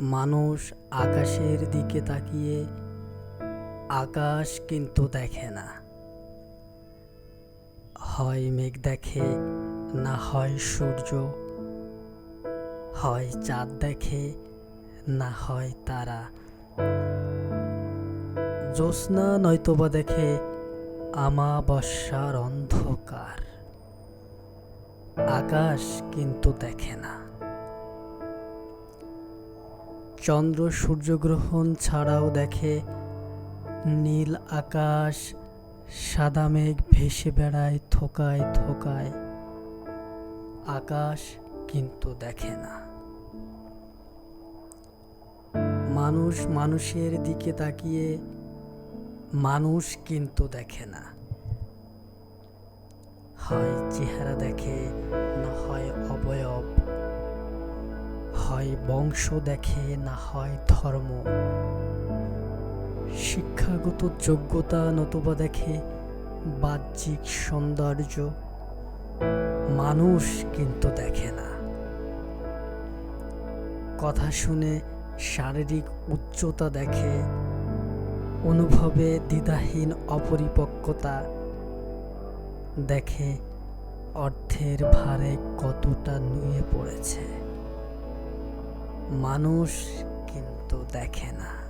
মানুষ আকাশের দিকে তাকিয়ে আকাশ কিন্তু দেখে না। হয় মেঘ দেখে, না হয় সূর্য। হয় চাঁদ দেখে, না হয় তারা। জ্যোৎস্না নয়তোবা দেখে আমাবস্যার অন্ধকার। আকাশ কিন্তু দেখে না। চন্দ্র সূর্যগ্রহণ ছাড়াও দেখে নীল আকাশ, সাদা মেঘ ভেসে বেড়ায়, থোকায় থোকায়। আকাশ কিন্তু দেখে না। মানুষ মানুষের দিকে তাকিয়ে মানুষ কিন্তু দেখে না। হয় চেহারা দেখে, না হয় অবয়ব হয় বংশ দেখে, না হয় ধর্ম। শিক্ষাগত যোগ্যতা নতুবা দেখে, বাহ্যিক সৌন্দর্য মানুষ কিন্তু দেখে না। কথা শুনে শারীরিক উচ্চতা দেখে, অনুভবে দ্বিধাহীন অপরিপক্কতা দেখে, অর্থের ভারে কতটা নুয়ে পড়েছে। মানুষ কিন্তু দেখে না।